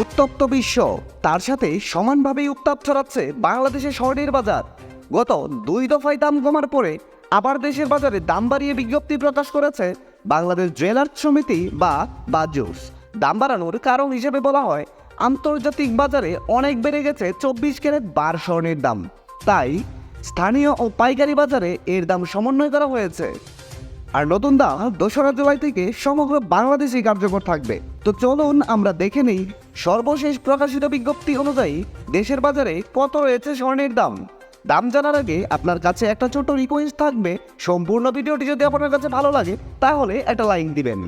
উত্তপ্ত বিশ্ব। তার সাথে সমানভাবেই উত্তাপ ছড়াচ্ছে বাংলাদেশের স্বর্ণের বাজার। গত দুই দফায় দাম কমার পরে আবার দেশের বাজারে দাম বাড়িয়ে বিজ্ঞপ্তি প্রকাশ করেছে বাংলাদেশ জুয়েলার্স সমিতি বা বাজুস। দাম বাড়ানোর কারণ হিসেবে বলা হয়, আন্তর্জাতিক বাজারে অনেক বেড়ে গেছে চব্বিশ ক্যারেট বার স্বর্ণের দাম। তাই স্থানীয় ও পাইকারি বাজারে এর দাম সমন্বয় করা হয়েছে। আর নতুন দাম দোসরা জুলাই থেকে সমগ্র বাংলাদেশে কার্যকর থাকবে। তো চলুন আমরা দেখে নিই সর্বশেষ প্রকাশিত বিজ্ঞপ্তি অনুযায়ী দেশের বাজারে কত রয়েছে স্বর্ণের দাম। দাম জানার আগে আপনার কাছে একটা ছোট রিকোয়েস্ট থাকবে। সম্পূর্ণ ভিডিওটি যদি আপনার কাছে ভালো লাগে, তাহলে একটা লাইক দিবেন।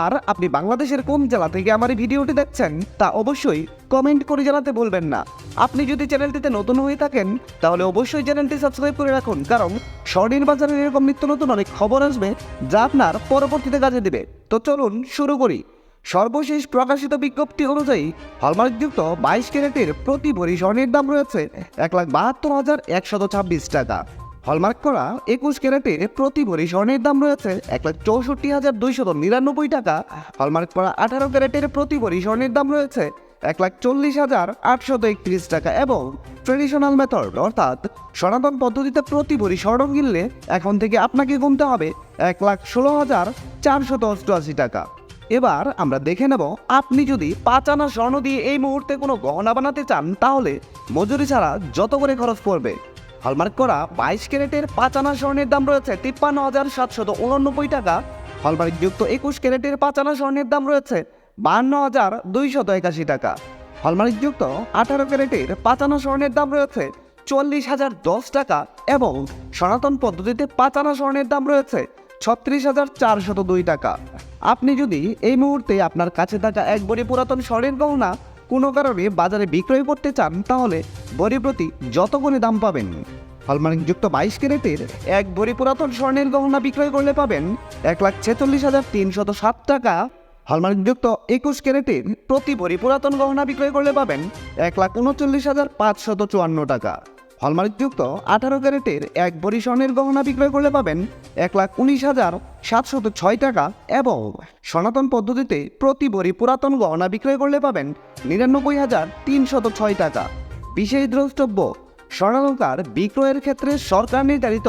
আর আপনি বাংলাদেশের কোন জেলা থেকে আমার এই ভিডিওটি দেখছেন, তা অবশ্যই কমেন্ট করে জানাতে বলবেন না। আপনি যদি চ্যানেলটিতে নতুন হয়ে থাকেন, তাহলে অবশ্যই চ্যানেলটি সাবস্ক্রাইব করে রাখুন, কারণ স্বর্ণের বাজারে এরকম নিত্য নতুন অনেক খবর আসবে যা আপনার পরবর্তীতে কাজে দেবে। তো চলুন শুরু করি। সর্বশেষ প্রকাশিত বিজ্ঞপ্তি অনুযায়ী, হলমার্কযুক্ত বাইশ ক্যারেটের প্রতি ভরি স্বর্ণের দাম রয়েছে এক লাখ বাহাত্তর হাজার একশত ছাব্বিশ টাকা। হলমার্ক করা একুশ ক্যারেটের প্রতি ভরি স্বর্ণের দাম রয়েছে এক লাখ চৌষট্টি হাজার দুইশত নিরানব্বই টাকা। হলমার্ক করা আঠারো ক্যারেটের প্রতি ভরি স্বর্ণের দাম রয়েছে এক লাখ চল্লিশ হাজার আটশত একত্রিশ টাকা এবং ট্রেডিশনাল মেথড, অর্থাৎ সনাতন পদ্ধতিতে প্রতি ভরি স্বর্ণ কিনলে এখন থেকে আপনাকে গুনতে হবে এক লাখ ষোলো হাজার চারশত অষ্টআশি টাকা। এবার আমরা দেখে নেব, আপনি যদি পাঁচ আনা স্বর্ণ দিয়ে এই মুহূর্তে কোনো গহনা বানাতে চান, তাহলে মজুরি ছাড়া যত করে খরচ পড়বে? হলমার্ক করা বাইশ ক্যারেটের পাঁচ আনা স্বর্ণের দাম রয়েছে তিপ্পান্ন হাজার সাতশত উননব্বই টাকা। হলমার্ক যুক্ত একুশ ক্যারেটের পাঁচ আনা স্বর্ণের দাম রয়েছে বান্ন হাজার দুইশত একাশি টাকা। হলমার্ক যুক্ত আঠারো ক্যারেটের পাঁচ আনা স্বর্ণের দাম রয়েছে চল্লিশ হাজার দশ টাকা এবং সনাতন পদ্ধতিতে পাঁচ আনা স্বর্ণের দাম রয়েছে ছত্রিশ হাজার চারশত দুই টাকা। আপনি যদি এই মুহূর্তে আপনার কাছে থাকা এক বড়ি পুরাতন স্বর্ণের গহনা কোনো কারণে বাজারে বিক্রয় করতে চান, তাহলে বড়ি প্রতি যত করে দাম পাবেন? হলমার্ক যুক্ত বাইশ ক্যারেটের এক ভরি পুরাতন স্বর্ণের গহনা বিক্রয় করলে পাবেন এক লাখ ছেচল্লিশ হাজার তিনশত সাত টাকা। হলমার্ক যুক্ত একুশ ক্যারেটের প্রতি ভরি পুরাতন গহনা বিক্রয় করলে পাবেন এক লাখ উনচল্লিশ হাজার পাঁচশত চুয়ান্ন টাকা। হলমার্কযুক্ত আঠারো ক্যারেটের এক ভরি স্বর্ণের গহনা বিক্রয় করলে পাবেন এক লাখ উনিশ হাজার সাতশত ছয় টাকা এবং সনাতন পদ্ধতিতে প্রতি ভরি পুরাতন গহনা বিক্রয় করলে পাবেন নিরানব্বই হাজার তিনশত ছয় টাকা। বিশেষ দ্রষ্টব্য, স্বর্ণালঙ্কার বিক্রয়ের ক্ষেত্রে সরকার নির্ধারিত